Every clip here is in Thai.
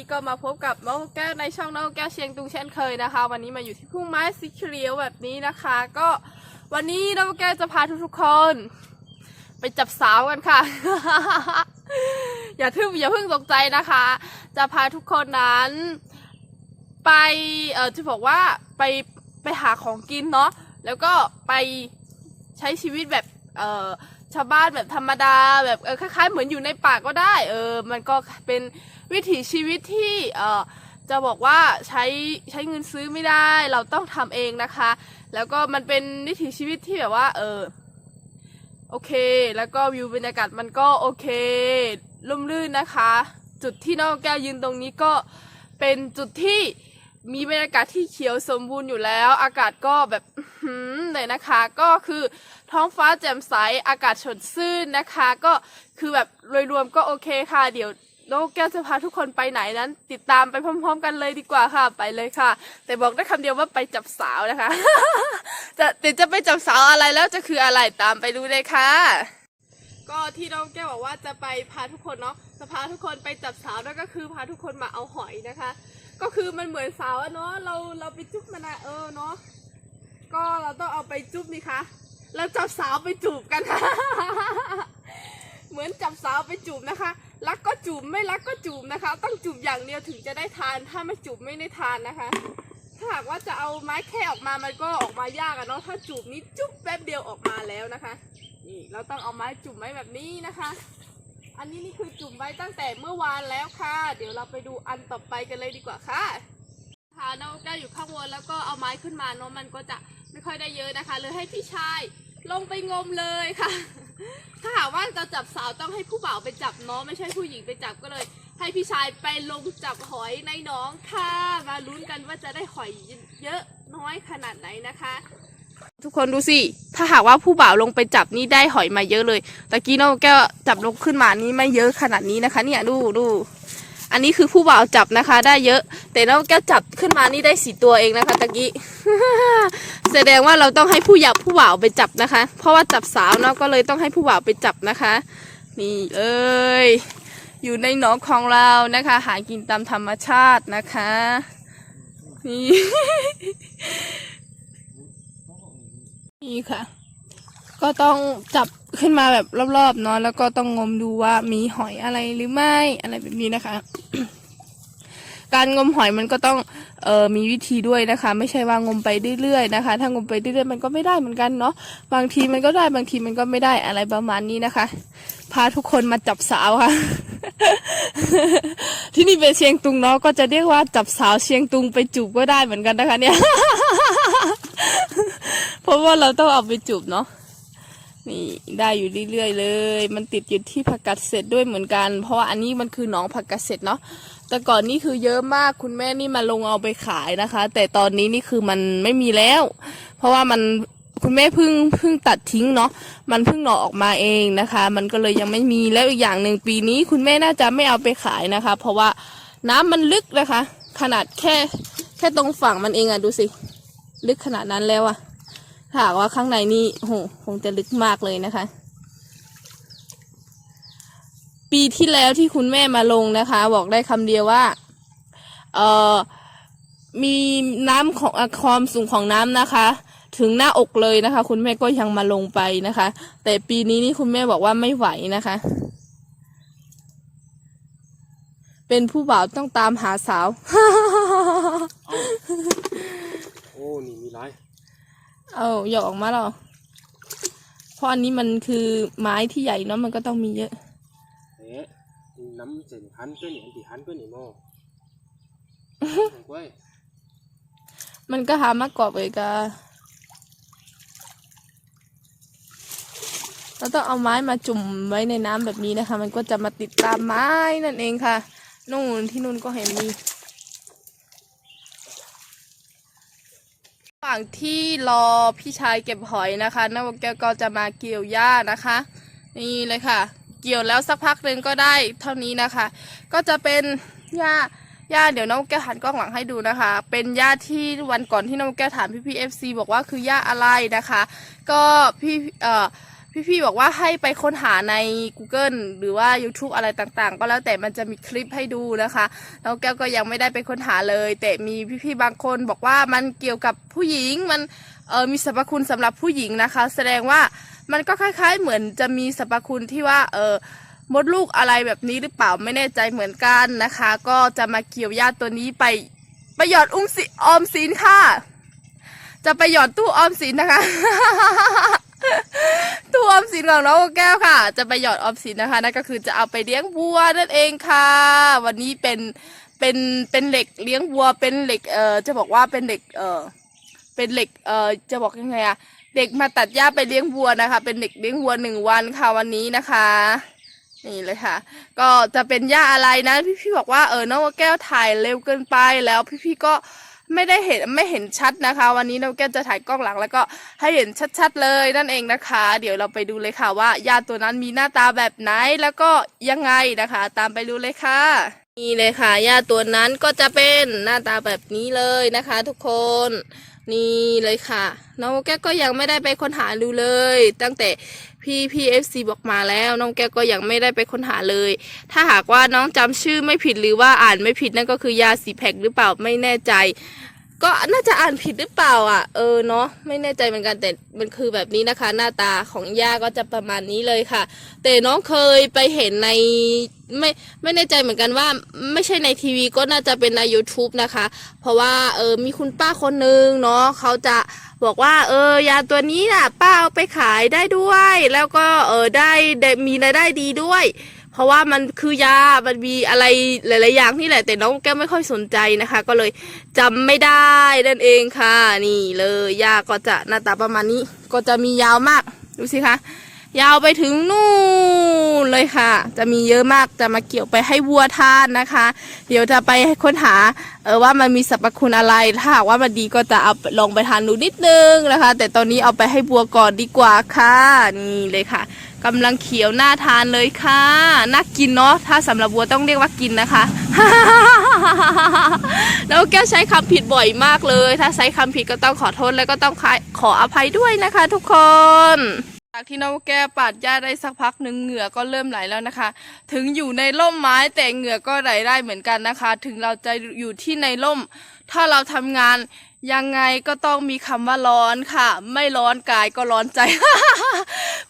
ันนี้ก็มาพบกับน้องแก้วในช่องน้องแก้วเชียงตุงเช่นเคยนะคะ วันนี้มาอยู่ที่พุ่งไม้สีเขียวแบบนี้นะคะ ก็วันนี้น้องแก้วจะพาทุกๆคน ไปจับสาวกันค่ะ อย่าทึ่งอย่าเพิ่งตกใจนะคะ จะพาทุกคนนั้น ไปเออจะบอกว่าไปไปหาของกินเนาะแล้วก็ไปใช้ชีวิตแบบเออ ชาวบ้านแบบธรรมดาแบบเออคล้ายๆ เหมือนอยู่ในป่าก็ได้ เออ มันก็เป็นวิถีชีวิตที่เออจะบอกว่าใช้ใช้เงินซื้อไม่ได้ เราต้องทำเองนะคะ แล้วก็มันเป็นวิถีชีวิตที่แบบว่า เออโอเค แล้วก็วิวบรรยากาศมันก็โอเคร่มรื่นนะคะ จุดที่น้องแก้วยืนตรงนี้ก็เป็นจุดที่ มีบรรยากาศที่เขียวสมบูรณ์อยู่แล้ว อากาศก็แบบหือเลยนะคะ ก็คือท้องฟ้าแจ่มใสอากาศสดชื่นนะคะ ก็คือแบบโดยรวมก็โอเคค่ะ เดี๋ยวน้องแก้วจะพาทุกคนไปไหนนั้น ติดตามไปพร้อม ๆ กันเลยดีกว่าค่ะไปเลยค่ะ แต่บอกได้คำเดียวว่าไปจับสาวนะคะ จะแต่จะไปจับสาวอะไรแล้วจะคืออะไรตามไปดูเลยค่ะ ก็ที่น้องแก้วบอกว่าจะไปพาทุกคนเนาะจะพาทุกคนไปจับสาวนั่นก็คือพาทุกคนมาเอาหอยนะคะ ก็คือมันเหมือนสาวอะเนาะเราเราไปจุ๊บมันนะเออเนาะก็เราต้องเอาไปจุ๊บนี่คะแล้วจับสาวไปจูบกันค่ะ เหมือนจับสาวไปจูบนะคะ รักก็จูบไม่รักก็จูบนะคะ ต้องจูบอย่างเดียวถึงจะได้ทาน ถ้าไม่จูบไม่ได้ทานนะคะ ถ้าหากว่าจะเอาไม้แค่ออกมามันก็ออกมายากอะเนาะ ถ้าจูบนี้จุ๊บแป๊บเดียวออกมาแล้วนะคะ นี่เราต้องเอาไม้จุ่มไว้แบบนี้นะคะ อันนี้นี่คือจุ่มไว้ตั้งแต่เมื่อวานแล้วค่ะ เดี๋ยวเราไปดูอันต่อไปกันเลยดีกว่าค่ะค่ะน้องแก้วอยู่ข้างบนแล้วก็เอาไม้ขึ้นมาเนาะมันก็จะไม่ค่อยได้เยอะนะคะเลยให้พี่ชายลงไปงมเลยค่ะ ถ้าหากว่าจะจับสาวต้องให้ผู้บ่าวไปจับเนาะไม่ใช่ผู้หญิงไปจับก็เลย ให้พี่ชายไปลงจับหอยในหนองค่ะ มาลุ้นกันว่าจะได้หอยเยอะน้อยขนาดไหนนะคะ ทุกคนดูสิ ถ้าหากว่าผู้บ่าวลงไปจับนี่ได้หอยมาเยอะเลย ตะกี้น้องแก้วจับลงขึ้นมานี่ไม่เยอะขนาดนี้นะคะ เนี่ยดูดู อันนี้คือผู้บ่าวจับนะคะ ได้เยอะ แต่น้องแก้วจับขึ้นมานี่ได้สี่ตัวเองนะคะตะกี้ แสดงว่าเราต้องให้ผู้หยับผู้บ่าวไปจับนะคะ เพราะว่าจับสาวเนาะก็เลยต้องให้ผู้บ่าวไปจับนะคะ นี่เอ้ย อยู่ในหนองของเรานะคะ หากินตามธรรมชาตินะคะ นี่ นี่ค่ะ ก็ต้องจับขึ้นมาแบบรอบๆเนาะแล้วก็ต้องงมดูว่ามีหอยอะไรหรือไม่อะไรแบบนี้นะคะ การงมหอยมันก็ต้องเอ่อมีวิธีด้วยนะคะ ไม่ใช่ว่างมไปเรื่อยๆนะคะ ถ้างมไปเรื่อยๆมันก็ไม่ได้เหมือนกันเนาะบางทีมันก็ได้บางทีมันก็ไม่ได้อะไรประมาณนี้นะคะ พาทุกคนมาจับสาวค่ะ ที่นี่เป็นเชียงตุงเนาะก็จะเรียกว่าจับสาวเชียงตุงไปจูบก็ได้เหมือนกันนะคะเนี่ย เพราะว่าเราต้องเอาไปจูบเนาะนี่ได้อยู่เรื่อยๆเลย มันติดอยู่ที่ผักกาดเสร็จด้วยเหมือนกัน เพราะว่าอันนี้มันคือหนองผักกาดเสร็จเนาะแต่ก่อนนี่คือเยอะมากคุณแม่นี่มาลงเอาไปขายนะคะ แต่ตอนนี้นี่คือมันไม่มีแล้ว เพราะว่ามันคุณแม่เพิ่งเพิ่งตัดทิ้งเนาะมันเพิ่งหน่อออกมาเองนะคะ มันก็เลยยังไม่มีแล้วอีกอย่างหนึ่งปีนี้ คุณแม่น่าจะไม่เอาไปขายนะคะ เพราะว่าน้ำมันลึกนะคะ ขนาดแค่แค่ตรงฝั่งมันเองอะดูสิ ลึกขนาดนั้นแล้วอะถ้าหากว่าข้างในนี่โหคงจะลึกมากเลยนะคะ ปีที่แล้วที่คุณแม่มาลงนะคะ บอกได้คำเดียวว่า เอ่อ มีน้ำของความสูงของน้ำนะคะ ถึงหน้าอกเลยนะคะ คุณแม่ก็ยังมาลงไปนะคะ แต่ปีนี้นี่คุณแม่บอกว่าไม่ไหวนะคะ เป็นผู้บ่าวต้องตามหาสาว นี่มีหลายเอาหยอกออกมาหรอเพราะอันนี้มันคือไม้ที่ใหญ่เนาะมันก็ต้องมีเยอะเอ๊ะน้ำเส้นหันก็นี่อันที่หันก็นี่โม่กล้วยมันก็หามากกว่าเลยกาเราต้องเอาไม้มาจุ่มไว้ในน้ำแบบนี้นะคะ มันก็จะมาติดตามไม้นั่นเองค่ะ นู่นที่นู่นก็เห็นมีระห ว่างที่รอพี่ชายเก็บหอยนะคะน้าแก้วก็จะมาเกี่ยวหญ้านะคะ นี่เลยค่ะ เกี่ยวแล้วสักพักหนึ่งก็ได้เท่านี้นะคะ ก็จะเป็นหญ้าหญ้าเดี๋ยวน้องแก้วหันกล้องหลังให้ดูนะคะ เป็นหญ้าที่วันก่อนที่น้องแก้วถามพี่พีเอฟซีบอกว่าคือหญ้าอะไรนะคะ ก็พี่เอ่อ พี่ๆบอกว่าให้ไปค้นหาใน Google หรือว่า YouTube อะไรต่างๆ ก็แล้วแต่มันจะมีคลิปให้ดูนะคะแล้วแก้วก็ยังไม่ได้ไปค้นหาเลย แต่มีพี่ๆบางคนบอกว่ามันเกี่ยวกับผู้หญิงมันเออมีสรรพคุณสำหรับผู้หญิงนะคะ แสดงว่ามันก็คล้าย ๆ เหมือนจะมีสรรพคุณที่ว่าเออมดลูกอะไรแบบนี้หรือเปล่าไม่แน่ใจเหมือนกันนะคะ ก็จะมาเกี่ยวญาติตัวนี้ไปไปหยอดอุ้มสิออมสินค่ะ จะไปหยอดตู้ออมสินนะคะ ตู้ออมสินของน้องแก้วค่ะ จะไปหยอดออมสินนะคะนั่นก็คือจะเอาไปเลี้ยงวัวนั่นเองค่ะ วันนี้เป็นเป็นเป็นเหล็กเลี้ยงวัวเป็นเหล็กเอ่อจะบอกว่าเป็นเหล็กเอ่อเป็นเหล็กเอ่อจะบอกยังไงอะเด็กมาตัดหญ้าไปเลี้ยงวัวนะคะ เป็นเด็กเลี้ยงวัวหนึ่งวันค่ะวันนี้นะคะนี่เลยค่ะ ก็จะเป็นหญ้าอะไรนะพี่ๆบอกว่าเออน้องแก้วถ่ายเร็วเกินไปแล้วพี่ๆก็ ไม่ได้เห็นไม่เห็นชัดนะคะ วันนี้นกแก้วจะถ่ายกล้องหลังแล้วก็ให้เห็นชัดๆเลยนั่นเองนะคะ เดี๋ยวเราไปดูเลยค่ะว่ายาตัวนั้นมีหน้าตาแบบไหนแล้วก็ยังไงนะคะ ตามไปดูเลยค่ะนี่เลยค่ะยาตัวนั้นก็จะเป็นหน้าตาแบบนี้เลยนะคะ ทุกคน นี่เลยค่ะ น้องแก้วก็ยังไม่ได้ไปค้นหาดูเลย ตั้งแต่พี่พีเอฟซีบอกมาแล้ว น้องแก้วก็ยังไม่ได้ไปค้นหาเลย ถ้าหากว่าน้องจำชื่อไม่ผิดหรือว่าอ่านไม่ผิดนั่นก็คือยาสีแพคหรือเปล่าไม่แน่ใจ ก็น่าจะอ่านผิดหรือเปล่าอะ เออเนาะไม่แน่ใจเหมือนกันแต่มันคือแบบนี้นะคะ หน้าตาของย่าก็จะประมาณนี้เลยค่ะ แต่น้องเคยไปเห็นในไม่ไม่แน่ใจเหมือนกันว่า ไม่ใช่ในทีวีก็น่าจะเป็นใน YouTube นะคะ เพราะว่าเออมีคุณป้าคนนึงเนาะเขาจะบอกว่าเออยาตัวนี้น่ะป้าเอาไปขายได้ด้วย แล้วก็เออได้ได้มีรายได้ดีด้วย เพราะว่ามันคือยา มันมีอะไรหลาย ๆ อย่างนี่แหละ แต่น้องแก้วไม่ค่อยสนใจนะคะ ก็เลยจำไม่ได้นั่นเองค่ะ นี่เลยยาก็จะหน้าตาประมาณนี้ ก็จะมียาวมาก ดูสิคะยาวไปถึงนู่นเลยค่ะ จะมีเยอะมาก จะมาเกี่ยวไปให้วัวทานนะคะ เดี๋ยวจะไปค้นหาเออว่ามันมีสรรพคุณอะไร ถ้าหากว่ามันดีก็จะเอาลองไปทานดูนิดนึงนะคะ แต่ตอนนี้เอาไปให้บัวก่อนดีกว่าค่ะ นี่เลยค่ะ กำลังเขียวน่าทานเลยค่ะน่ากินเนาะถ้าสำหรับบัวต้องเรียกว่ากินนะคะแล้วแก้วใช้คำผิดบ่อยมากเลย ถ้าใช้คำผิดก็ต้องขอโทษแล้วก็ต้องขออภัยด้วยนะคะ ทุกคนจากที่น้องแก้ปาดหญ้าได้สักพักหนึ่งเหงื่อก็เริ่มไหลแล้วนะคะ ถึงอยู่ในร่มไม้แต่เหงื่อก็ไหลได้เหมือนกันนะคะ ถึงเราจะอยู่ที่ในร่ม ถ้าเราทำงาน ยังไงก็ต้องมีคำว่าร้อนค่ะ ไม่ร้อนกายก็ร้อนใจ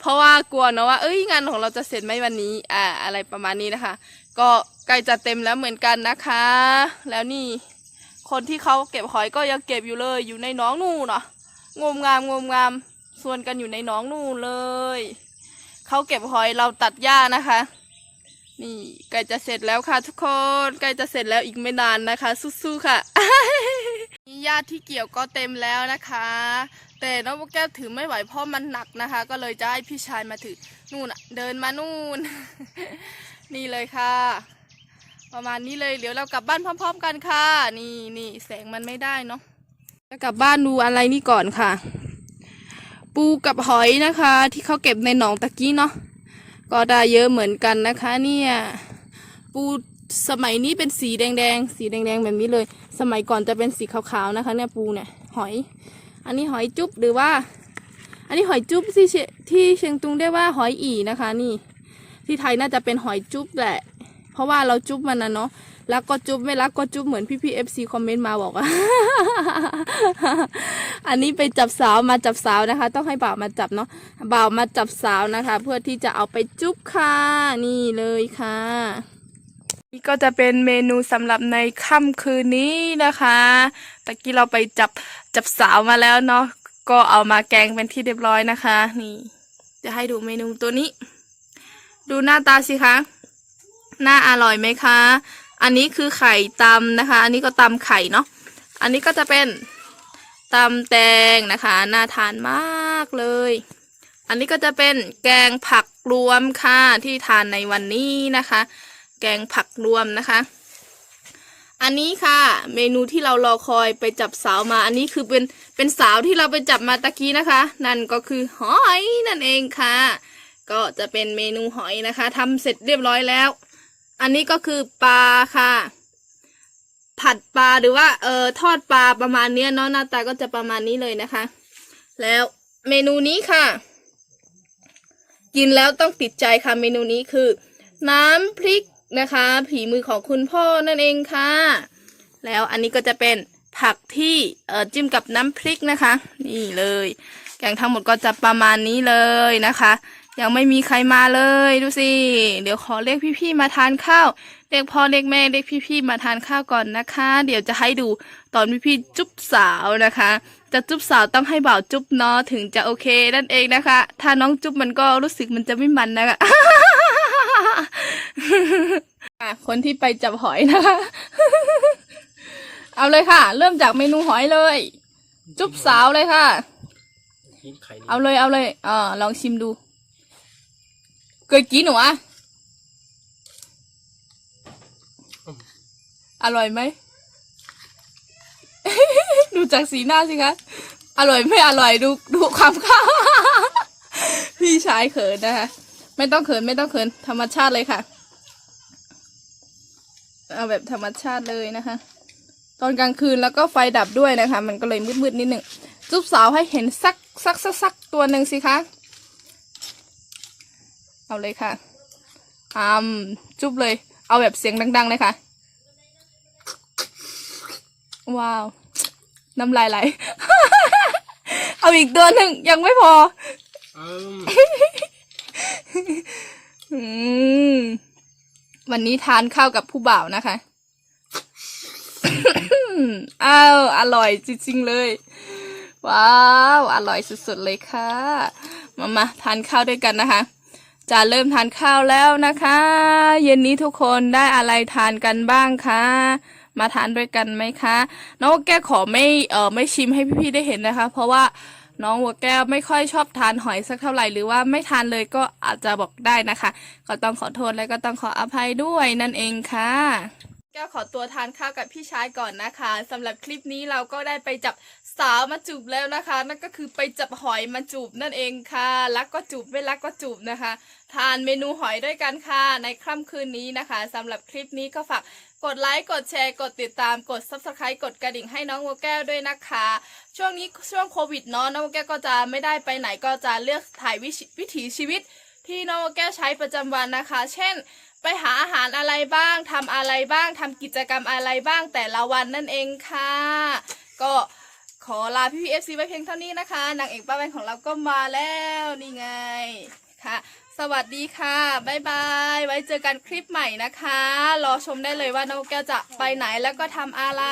เพราะว่ากลัวเนาะว่าเอ้ยงานของเราจะเสร็จไหมวันนี้ อ่า อะไรประมาณนี้นะคะ ก็ใกล้จะเต็มแล้วเหมือนกันนะคะ แล้วนี่ คนที่เขาเก็บหอยก็ยังเก็บอยู่เลยอยู่ในน้องนู่นเนาะงมงามงมงามส่วนกันอยู่ในน้องนู่นเลยเขาเก็บหอยเราตัดหญ้านะคะ นี่ใกล้จะเสร็จแล้วค่ะ ทุกคนใกล้จะเสร็จแล้วอีกไม่นานนะคะ สู้ๆค่ะ ญ้าที่เกี่ยวก็เต็มแล้วนะคะ แต่น้องพวกแก้วถือไม่ไหวเพราะมันหนักนะคะ ก็เลยจะให้พี่ชายมาถือนู่นเดินมานู่น นี่เลยค่ะ ประมาณนี้เลยเดี๋ยวเรากลับบ้านพร้อม ๆ กันค่ะ นี่นี่แสงมันไม่ได้เนาะจะกลับบ้านดูอะไรนี่ก่อนค่ะ ปูกับหอยนะคะ ที่เขาเก็บในหนองตะกี้เนาะก็ได้เยอะเหมือนกันนะคะ เนี่ย ปู สมัยนี้เป็นสีแดงๆ สีแดงๆแบบนี้เลย สมัยก่อนจะเป็นสีขาวๆนะคะเนี่ยปูเนี่ยหอย อันนี้หอยจุ๊บหรือว่า อันนี้หอยจุ๊บที่เชที่เชียงตุงเรียกว่าหอยอีนะคะ นี่ ที่ไทยน่าจะเป็นหอยจุ๊บแหละ เพราะว่าเราจุ๊บมันนะเนาะรักก็จุ๊บไม่รักก็จุ๊บเหมือนพี่พี่เอฟซีคอมเมนต์มาบอกอะอันนี้ไปจับสาวมาจับสาวนะคะ ต้องให้บ่าวมาจับเนาะบ่าวมาจับสาวนะคะ เพื่อที่จะเอาไปจุ๊บค่ะ นี่เลยค่ะ นี่ก็จะเป็นเมนูสำหรับในค่ำคืนนี้นะคะตะกี้เราไปจับจับสาวมาแล้วเนาะก็เอามาแกงเป็นที่เรียบร้อยนะคะ นี่ จะให้ดูเมนูตัวนี้ ดูหน้าตาสิคะหน่าอร่อยไหมคะ อันนี้คือไข่ตำนะคะ อันนี้ก็ตำไข่เนาะอันนี้ก็จะเป็นตำแตงนะคะ น่าทานมากเลย อันนี้ก็จะเป็นแกงผักรวมค่ะที่ทานในวันนี้นะคะ แกงผักรวมนะคะ อันนี้ค่ะ เมนูที่เรารอคอยไปจับสาวมา อันนี้คือเป็นเป็นสาวที่เราไปจับมาตะกี้นะคะ นั่นก็คือหอยนั่นเองค่ะ ก็จะเป็นเมนูหอยนะคะทำเสร็จเรียบร้อยแล้ว อันนี้ก็คือปลาค่ะ ผัดปลาหรือว่าเอ่อทอดปลาประมาณเนี้ยเนาะหน้าตาก็จะประมาณนี้เลยนะคะ แล้วเมนูนี้ค่ะ กินแล้วต้องติดใจค่ะเมนูนี้คือ น้ำพริก นะคะ ผีมือของคุณพ่อนั่นเองค่ะ แล้วอันนี้ก็จะเป็นผักที่เอ่อจิ้มกับน้ำพริกนะคะ นี่เลยแกงทั้งหมดก็จะประมาณนี้เลยนะคะ ยังไม่มีใครมาเลยดูสิเดี๋ยวขอเรียกพี่ๆมาทานข้าวเรียกพ่อเรียกแม่เรียกพี่ๆมาทานข้าวก่อนนะคะ เดี๋ยวจะให้ดูตอนพี่ๆจุ๊บสาวนะคะ จะจุ๊บสาวต้องให้บ่าวจุ๊บเนาะถึงจะโอเคนั่นเองนะคะ ถ้าน้องจุ๊บมันก็รู้สึกมันจะไม่มันนะคะอะ คนที่ไปจับหอยนะคะ เอาเลยค่ะ เริ่มจากเมนูหอยเลย จุ๊บสาวเลยค่ะกินไข่นี่เอาเลยเอาเลยเออลองชิมดู เคยกินหนูอะอร่อยไหม ดูจากสีหน้าสิคะ อร่อยไม่อร่อยดูดูความข้าวพี่ชายเขินนะคะ ไม่ต้องเขินไม่ต้องเขินธรรมชาติเลยค่ะ เอาแบบธรรมชาติเลยนะคะ ตอนกลางคืนแล้วก็ไฟดับด้วยนะคะ มันก็เลยมืดๆนิดหนึ่งจุ๊บสาวให้เห็นสักสักสักสักตัวหนึ่งสิคะเอาเลยค่ะอามจุ๊บเลย เอาแบบเสียงดัง ๆ เลยค่ะ ว้าว น้ำลายไหล เอาอีกตัวหนึ่งยังไม่พอ อืม วันนี้ทานข้าวกับผู้บ่าวนะคะ อ้าว อร่อยจริงๆเลย ว้าว อร่อยสุดๆเลยค่ะ มามาทานข้าวด้วยกันนะคะ จะเริ่มทานข้าวแล้วนะคะ เย็นนี้ทุกคนได้อะไรทานกันบ้างคะมาทานด้วยกันไหมคะน้องแก้ขอไม่เออไม่ชิมให้พี่ๆได้เห็นนะคะ เพราะว่า น้องวัวแก้วไม่ค่อยชอบทานหอยสักเท่าไหร่หรือว่าไม่ทานเลยก็อาจจะบอกได้นะคะ ก็ต้องขอโทษและก็ต้องขออภัยด้วยนั่นเองค่ะ แก้วขอตัวทานข้าวกับพี่ชายก่อนนะคะสำหรับคลิปนี้เราก็ได้ไปจับสาวมาจูบแล้วนะคะ นั่นก็คือไปจับหอยมาจูบนั่นเองค่ะรักก็จูบไม่รักก็จูบนะคะ ทานเมนูหอยด้วยกันค่ะในค่ำคืนนี้นะคะสำหรับคลิปนี้ก็ฝาก กดไลค์ กดแชร์ กดติดตาม กด subscribe กดกระดิ่งให้น้องวัวแก้วด้วยนะคะ ช่วงนี้ช่วงโควิดเนาะน้องวัวแก้วก็จะไม่ได้ไปไหนก็จะเลือกถ่ายวิชิวิถีชีวิต ที่น้องวัวแก้วใช้ประจำวันนะคะ เช่น ไปหาอาหารอะไรบ้างทำอะไรบ้างทำกิจกรรมอะไรบ้างแต่ละวันนั่นเองค่ะ ก็ขอลาพี่พีเอฟซีไว้เพียงเท่านี้นะคะนางเอกป้าแวนของเราก็มาแล้วนี่ไงค่ะ สวัสดีค่ะ บ๊ายบาย ไว้เจอกันคลิปใหม่นะคะ รอชมได้เลยว่าน้องแก้วจะไปไหนแล้วก็ทำอะไร